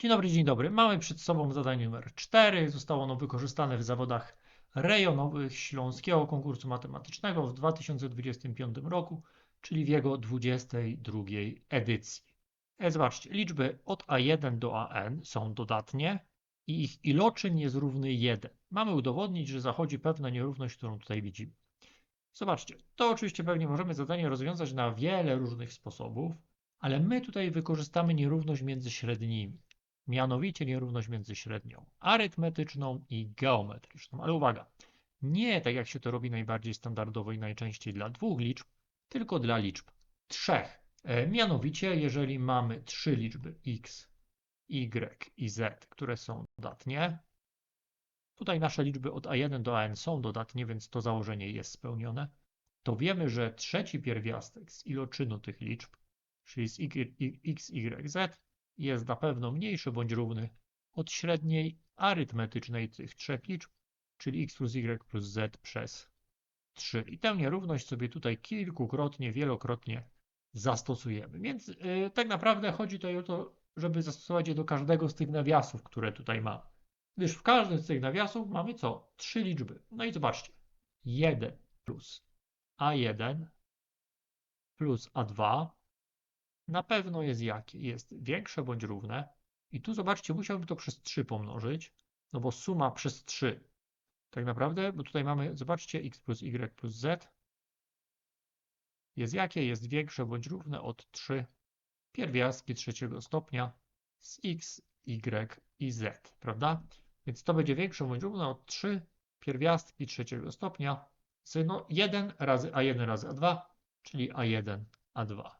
Dzień dobry, dzień dobry. Mamy przed sobą zadanie numer 4. Zostało ono wykorzystane w zawodach rejonowych Śląskiego Konkursu Matematycznego w 2025 roku, czyli w jego 22 edycji. E, Zobaczcie, liczby od A1 do AN są dodatnie i ich iloczyn jest równy 1. Mamy udowodnić, że zachodzi pewna nierówność, którą tutaj widzimy. Zobaczcie, to oczywiście pewnie możemy zadanie rozwiązać na wiele różnych sposobów, ale my tutaj wykorzystamy nierówność między średnimi mianowicie nierówność między średnią arytmetyczną i geometryczną. Ale uwaga, nie tak jak się to robi najbardziej standardowo i najczęściej dla dwóch liczb, tylko dla liczb trzech. E, mianowicie, jeżeli mamy trzy liczby x, y i z, które są dodatnie, tutaj nasze liczby od a1 do an są dodatnie, więc to założenie jest spełnione, to wiemy, że trzeci pierwiastek z iloczynu tych liczb, czyli z x, y, z, jest na pewno mniejszy bądź równy od średniej arytmetycznej tych trzech liczb, czyli x plus y plus z przez 3. I tę nierówność sobie tutaj kilkukrotnie, wielokrotnie zastosujemy. Więc yy, tak naprawdę chodzi tutaj o to, żeby zastosować je do każdego z tych nawiasów, które tutaj mamy. Gdyż w każdym z tych nawiasów mamy co? Trzy liczby. No i zobaczcie. 1 plus a1 plus a2 na pewno jest jakie? Jest większe bądź równe. I tu zobaczcie, musiałbym to przez 3 pomnożyć, no bo suma przez 3. Tak naprawdę, bo tutaj mamy, zobaczcie, x plus y plus z jest jakie? Jest większe bądź równe od 3 pierwiastki trzeciego stopnia z x, y i z, prawda? Więc to będzie większe bądź równe od 3 pierwiastki trzeciego stopnia z no 1 razy a1 razy a2, czyli a1, a2.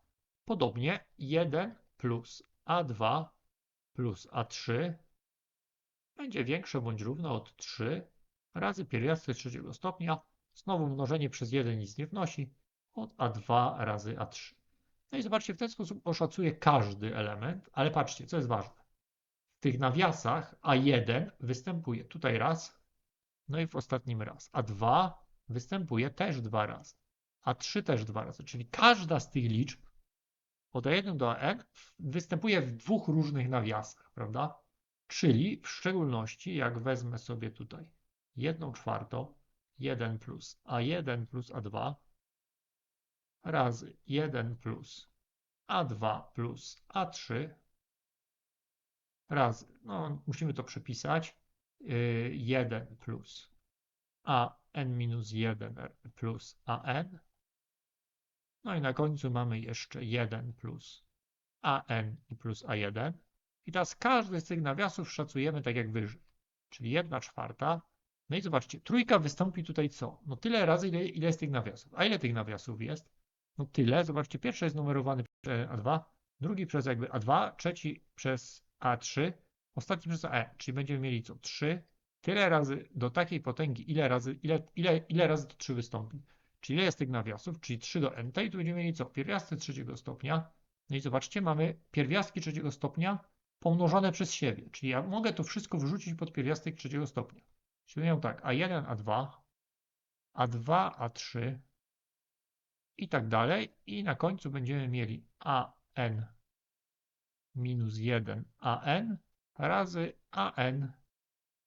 Podobnie 1 plus A2 plus A3 będzie większe bądź równe od 3 razy pierwiastek trzeciego stopnia. Znowu mnożenie przez 1 nic nie wnosi od A2 razy A3. No i zobaczcie, w ten sposób oszacuję każdy element, ale patrzcie, co jest ważne. W tych nawiasach A1 występuje tutaj raz, no i w ostatnim raz. A2 występuje też dwa razy. A3 też dwa razy, czyli każda z tych liczb od A1 do AN występuje w dwóch różnych nawiasach, prawda? Czyli w szczególności, jak wezmę sobie tutaj 1 czwartą, 1 plus A1 plus A2 razy 1 plus A2 plus A3 razy, no musimy to przepisać, 1 y, plus AN minus 1 plus AN no i na końcu mamy jeszcze 1 plus AN i plus A1. I teraz każdy z tych nawiasów szacujemy tak jak wyżej, czyli 1 czwarta. No i zobaczcie, trójka wystąpi tutaj co? No tyle razy, ile, ile jest tych nawiasów. A ile tych nawiasów jest? No tyle. Zobaczcie, pierwszy jest numerowany przez A2, drugi przez jakby A2, trzeci przez A3, ostatni przez AE, czyli będziemy mieli co? 3. Tyle razy do takiej potęgi, ile razy, ile, ile, ile razy to 3 wystąpi. Czyli ile jest tych nawiasów? Czyli 3 do n. I tu będziemy mieli co? Pierwiastek trzeciego stopnia. No i zobaczcie, mamy pierwiastki trzeciego stopnia pomnożone przez siebie. Czyli ja mogę to wszystko wrzucić pod pierwiastek trzeciego stopnia. Czyli miał tak A1, A2, A2, A3 i tak dalej. I na końcu będziemy mieli AN minus 1 AN razy AN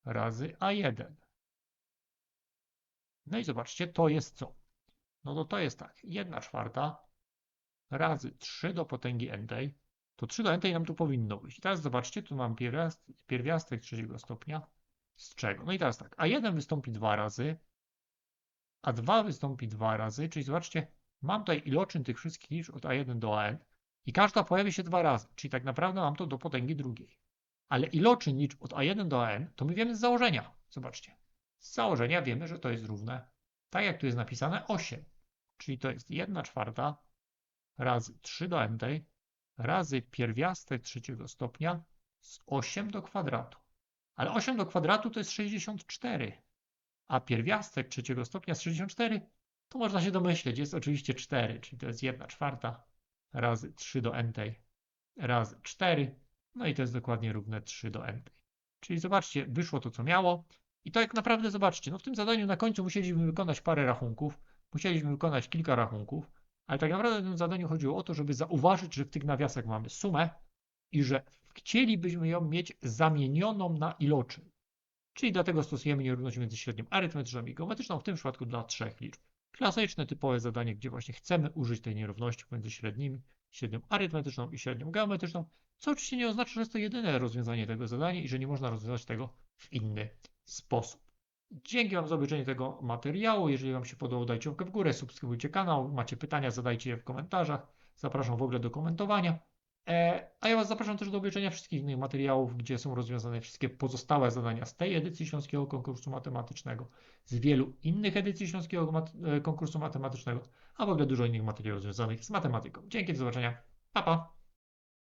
razy A1. No i zobaczcie, to jest co? No to to jest tak, 1 czwarta razy 3 do potęgi n tej, to 3 do n tej nam tu powinno być. I teraz zobaczcie, tu mam pierwiastek, trzeciego stopnia, z czego? No i teraz tak, a1 wystąpi dwa razy, a 2 wystąpi dwa razy, czyli zobaczcie, mam tutaj iloczyn tych wszystkich liczb od a1 do an i każda pojawi się dwa razy, czyli tak naprawdę mam to do potęgi drugiej. Ale iloczyn liczb od a1 do an to my wiemy z założenia. Zobaczcie. Z założenia wiemy, że to jest równe, tak jak tu jest napisane, 8 czyli to jest 1 czwarta razy 3 do n razy pierwiastek trzeciego stopnia z 8 do kwadratu. Ale 8 do kwadratu to jest 64, a pierwiastek trzeciego stopnia z 64 to można się domyśleć, jest oczywiście 4, czyli to jest 1 czwarta razy 3 do n razy 4, no i to jest dokładnie równe 3 do n. Czyli zobaczcie, wyszło to co miało. I to jak naprawdę zobaczcie, no w tym zadaniu na końcu musieliśmy wykonać parę rachunków, Musieliśmy wykonać kilka rachunków, ale tak naprawdę w tym zadaniu chodziło o to, żeby zauważyć, że w tych nawiasach mamy sumę i że chcielibyśmy ją mieć zamienioną na iloczyn. Czyli dlatego stosujemy nierówność między średnią arytmetyczną i geometryczną, w tym przypadku dla trzech liczb. Klasyczne, typowe zadanie, gdzie właśnie chcemy użyć tej nierówności między średnimi, średnią arytmetyczną i średnią geometryczną, co oczywiście nie oznacza, że jest to jedyne rozwiązanie tego zadania i że nie można rozwiązać tego w inny sposób. Dzięki Wam za obejrzenie tego materiału. Jeżeli Wam się podobało, dajcie łapkę w górę, subskrybujcie kanał. Macie pytania, zadajcie je w komentarzach. Zapraszam w ogóle do komentowania. E, a ja Was zapraszam też do obejrzenia wszystkich innych materiałów, gdzie są rozwiązane wszystkie pozostałe zadania z tej edycji Śląskiego Konkursu Matematycznego, z wielu innych edycji Śląskiego mat e, Konkursu Matematycznego, a w ogóle dużo innych materiałów związanych z matematyką. Dzięki, do zobaczenia. Pa, pa!